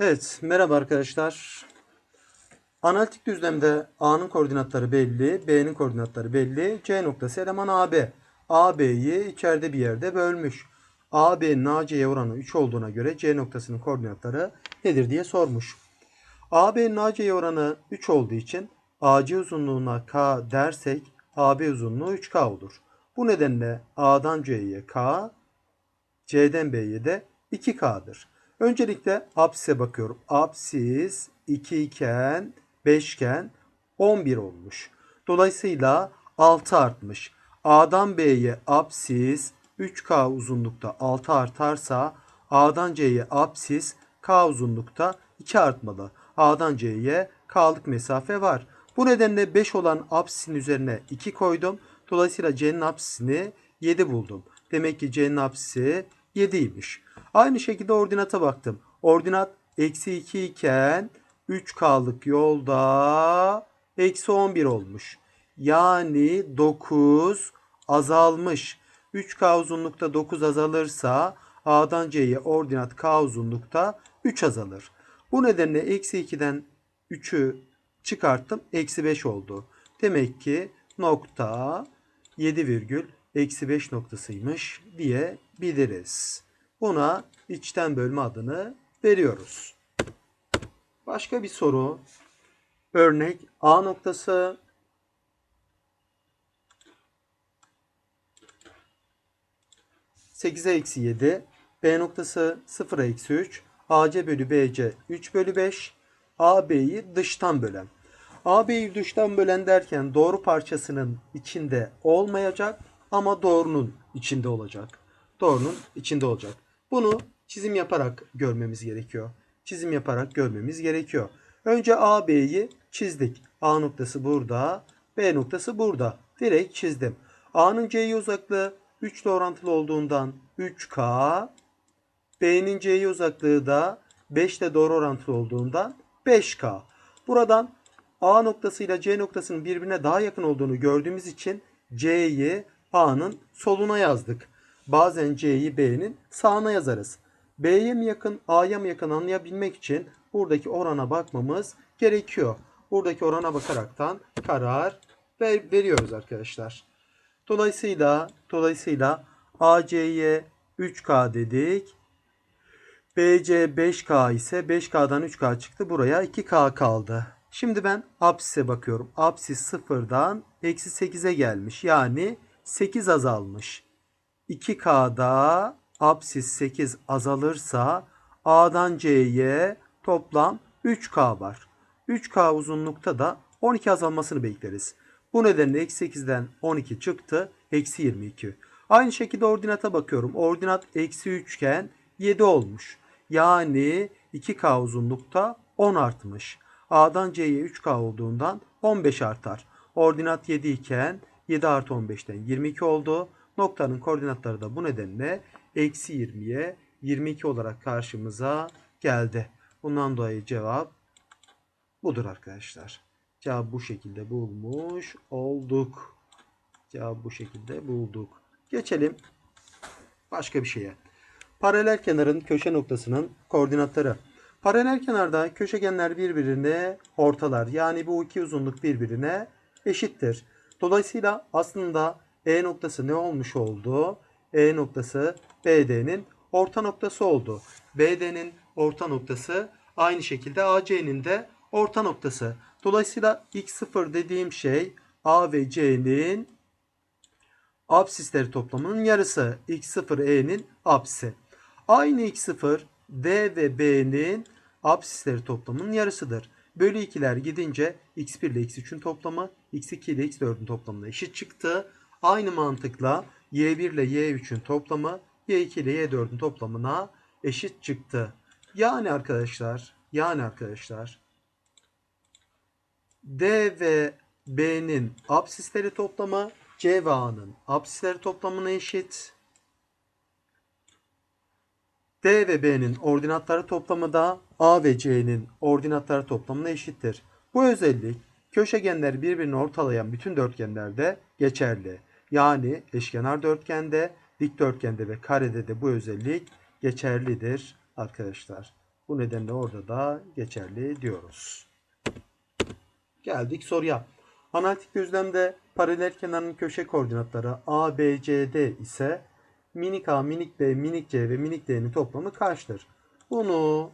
Evet, merhaba arkadaşlar. Analitik düzlemde A'nın koordinatları belli, B'nin koordinatları belli. C noktası eleman AB. AB'yi içeride bir yerde bölmüş. AB'nin AC'ye oranı 3 olduğuna göre C noktasının koordinatları nedir diye sormuş. AB'nin AC'ye oranı 3 olduğu için AC uzunluğuna K dersek AB uzunluğu 3K olur. Bu nedenle A'dan C'ye K, C'den B'ye de 2K'dır. Öncelikle apsise bakıyorum. Apsis 2 iken 5 iken 11 olmuş. Dolayısıyla 6 artmış. A'dan B'ye apsis 3K uzunlukta 6 artarsa A'dan C'ye apsis K uzunlukta 2 artmalı. A'dan C'ye K'lık mesafe var. Bu nedenle 5 olan apsisin üzerine 2 koydum. Dolayısıyla C'nin apsisini 7 buldum. Demek ki C'nin apsisi 7'ymiş. Aynı şekilde ordinata baktım. Ordinat eksi 2 iken 3K'lık yolda eksi 11 olmuş. Yani 9 azalmış. 3K uzunlukta 9 azalırsa A'dan C'ye ordinat K uzunlukta 3 azalır. Bu nedenle eksi 2'den 3'ü çıkarttım. Eksi 5 oldu. Demek ki nokta 7 virgül eksi 5 noktasıymış diyebiliriz. Buna içten bölme adını veriyoruz. Başka bir soru. Örnek A noktası ...8'e eksi 7... ...B noktası 0'a eksi 3... ...AC bölü BC 3 bölü 5... AB'yi dıştan bölen. AB'yi dıştan bölen derken doğru parçasının içinde olmayacak ama doğrunun içinde olacak. Doğrunun içinde olacak. Bunu çizim yaparak görmemiz gerekiyor. Çizim yaparak görmemiz gerekiyor. Önce AB'yi çizdik. A noktası burada, B noktası burada. Direkt çizdim. A'nın C'ye uzaklığı 3 ile orantılı olduğundan 3K, B'nin C'ye uzaklığı da 5 ile doğru orantılı olduğundan 5K. Buradan A noktasıyla C noktasının birbirine daha yakın olduğunu gördüğümüz için C'yi A'nın soluna yazdık. Bazen C'yi B'nin sağına yazarız. B'ye mi yakın, A'ya mı yakın anlayabilmek için buradaki orana bakmamız gerekiyor. Buradaki orana bakaraktan karar ver, veriyoruz arkadaşlar. Dolayısıyla dolayısıyla AC'ye 3K dedik. BC 5K ise 5K'dan 3K çıktı. Buraya 2K kaldı. Şimdi ben apsise bakıyorum. Apsis sıfırdan eksi 8'e gelmiş. Yani 8 azalmış. 2K'da apsis 8 azalırsa A'dan C'ye toplam 3K var. 3K uzunlukta da 12 azalmasını bekleriz. Bu nedenle eksi 8'den 12 çıktı. Eksi 22. Aynı şekilde ordinata bakıyorum. Ordinat eksi 3 iken 7 olmuş. Yani 2K uzunlukta 10 artmış. A'dan C'ye 3K olduğundan 15 artar. Ordinat 7 iken 7 artı 15'ten 22 oldu. Noktanın koordinatları da bu nedenle eksi 20'ye 22 olarak karşımıza geldi. Bundan dolayı cevap budur arkadaşlar. Cevap bu şekilde bulmuş olduk. Cevap bu şekilde bulduk. Geçelim başka bir şeye. Paralel kenarın köşe noktasının koordinatları. Paralel kenarda köşegenler birbirine ortalar. Yani bu iki uzunluk birbirine eşittir. Dolayısıyla aslında E noktası ne olmuş oldu? E noktası BD'nin orta noktası oldu. BD'nin orta noktası aynı şekilde AC'nin de orta noktası. Dolayısıyla x0 dediğim şey A ve C'nin absisleri toplamının yarısı. x0 E'nin absisi. Aynı x0 D ve B'nin absisleri toplamının yarısıdır. Bölü 2'ler gidince x1 ile x3'ün toplamı x2 ile x4'ün toplamına eşit çıktı. Aynı mantıkla y1 ile y3'ün toplamı y2 ile y4'ün toplamına eşit çıktı. Yani arkadaşlar, yani arkadaşlar D ve B'nin absisleri toplamı C ve A'nın absisleri toplamına eşit. D ve B'nin ordinatları toplamı da A ve C'nin ordinatları toplamına eşittir. Bu özellik köşegenler birbirini ortalayan bütün dörtgenlerde geçerli. Yani eşkenar dörtgende, dikdörtgende ve karede de bu özellik geçerlidir arkadaşlar. Bu nedenle orada da geçerli diyoruz. Geldik soruya. Analitik düzlemde paralel kenarın köşe koordinatları A, B, C, D ise minik A, minik B, minik C ve minik D'nin toplamı kaçtır? Bunu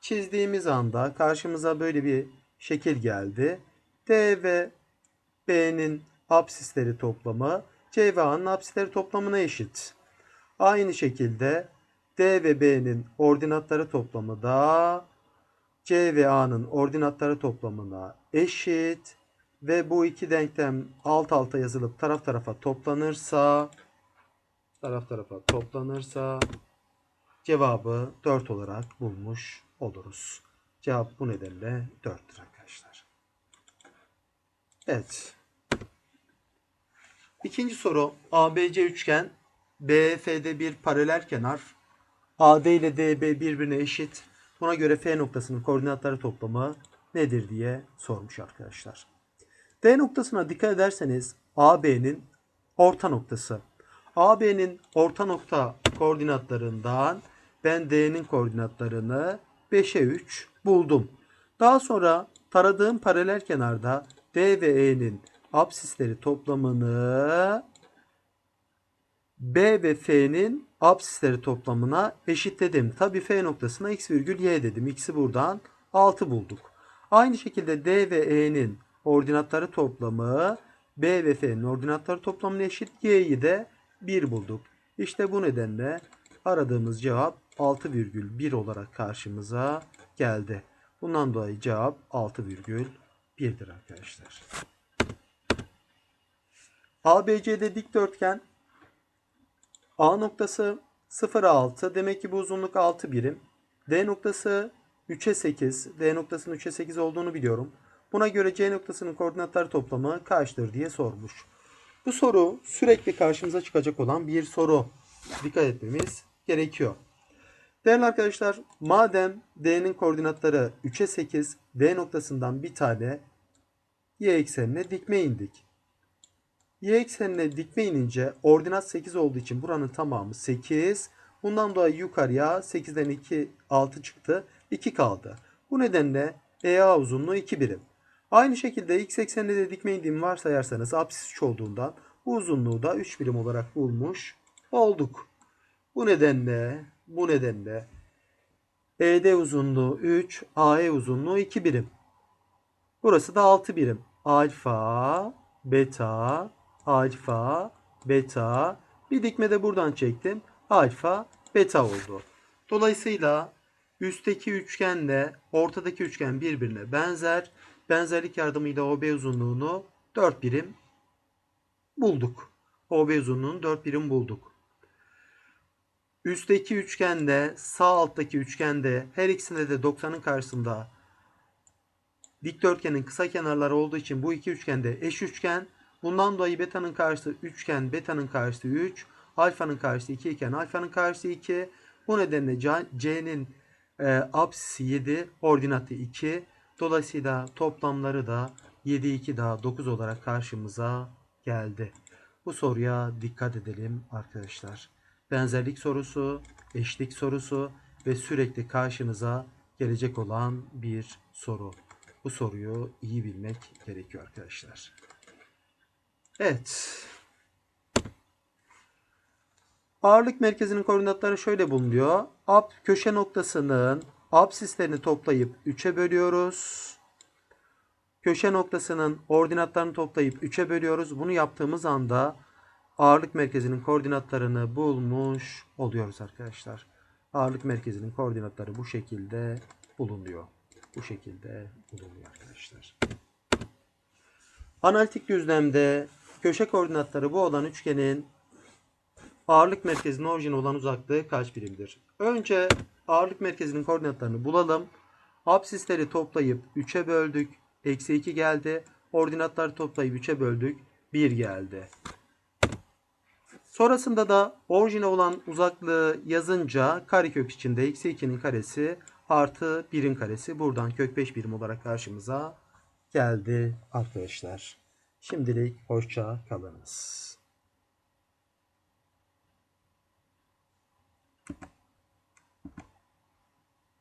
çizdiğimiz anda karşımıza böyle bir şekil geldi. D ve B'nin apsisleri toplamı C ve A'nın apsisleri toplamına eşit. Aynı şekilde D ve B'nin ordinatları toplamı da C ve A'nın ordinatları toplamına eşit ve bu iki denklem alt alta yazılıp taraf tarafa toplanırsa taraf tarafa toplanırsa cevabı 4 olarak bulmuş oluruz. Cevap bu nedenle 4'tür arkadaşlar. Evet. İkinci soru ABC üçgen BF'de bir paralel kenar AD ile DB birbirine eşit. Buna göre F noktasının koordinatları toplamı nedir diye sormuş arkadaşlar. D noktasına dikkat ederseniz AB'nin orta noktası. AB'nin orta nokta koordinatlarından ben D'nin koordinatlarını 5'e 3 buldum. Daha sonra taradığım paralel kenarda D ve E'nin apsisleri toplamını B ve F'nin apsisleri toplamına eşitledim. Tabi F noktasına x virgül y dedim. X'i buradan 6 bulduk. Aynı şekilde D ve E'nin ordinatları toplamı B ve F'nin ordinatları toplamına eşit. Y'yi de 1 bulduk. İşte bu nedenle aradığımız cevap 6,1 olarak karşımıza geldi. Bundan dolayı cevap 6,1'dir arkadaşlar. ABC'de dikdörtgen A noktası 0'a 6. Demek ki bu uzunluk 6 birim. D noktası 3'e 8. D noktasının 3'e 8 olduğunu biliyorum. Buna göre C noktasının koordinatları toplamı kaçtır diye sormuş. Bu soru sürekli karşımıza çıkacak olan bir soru. Dikkat etmemiz gerekiyor. Değerli arkadaşlar, madem D'nin koordinatları 3'e 8, D noktasından bir tane y eksenine dikme indik. Y eksenine dikme inince ordinat 8 olduğu için buranın tamamı 8. Bundan dolayı yukarıya 8'den 2 6 çıktı. 2 kaldı. Bu nedenle EA uzunluğu 2 birim. Aynı şekilde x eksenine de dikme indiğimi varsayarsanız apsis 3 olduğundan bu uzunluğu da 3 birim olarak bulmuş olduk. Bu nedenle bu nedenle ED uzunluğu 3, AE uzunluğu 2 birim. Burası da 6 birim. Alfa, beta, alfa, beta. Bir dikme de buradan çektim. Alfa, beta oldu. Dolayısıyla üstteki üçgenle ortadaki üçgen birbirine benzer. Benzerlik yardımıyla OB uzunluğunu 4 birim bulduk. OB uzunluğunu 4 birim bulduk. Üstteki üçgende sağ alttaki üçgende her ikisinde de 90'ın karşısında dikdörtgenin kısa kenarları olduğu için bu iki üçgende eş üçgen. Bundan dolayı beta'nın karşısı üçgen, beta'nın karşısı 3, alfanın karşısı 2 iken alfanın karşısı 2. Bu nedenle C'nin e, apsisi 7, ordinatı 2. Dolayısıyla toplamları da 7, 2 daha 9 olarak karşımıza geldi. Bu soruya dikkat edelim arkadaşlar. Benzerlik sorusu, eşlik sorusu ve sürekli karşınıza gelecek olan bir soru. Bu soruyu iyi bilmek gerekiyor arkadaşlar. Evet. Ağırlık merkezinin koordinatları şöyle bulunuyor. Ap köşe noktasının apsislerini toplayıp 3'e bölüyoruz. Köşe noktasının ordinatlarını toplayıp 3'e bölüyoruz. Bunu yaptığımız anda ağırlık merkezinin koordinatlarını bulmuş oluyoruz arkadaşlar. Ağırlık merkezinin koordinatları bu şekilde bulunuyor. Bu şekilde bulunuyor arkadaşlar. Analitik düzlemde köşe koordinatları bu olan üçgenin ağırlık merkezinin orijine olan uzaklığı kaç birimdir? Önce ağırlık merkezinin koordinatlarını bulalım. Apsisleri toplayıp 3'e böldük. Eksi 2 geldi. Ordinatları toplayıp 3'e böldük. 1 geldi. Sonrasında da orijine olan uzaklığı yazınca karekök içinde eksi 2'nin karesi artı 1'in karesi buradan kök 5 birim olarak karşımıza geldi arkadaşlar. Şimdilik hoşça kalınız.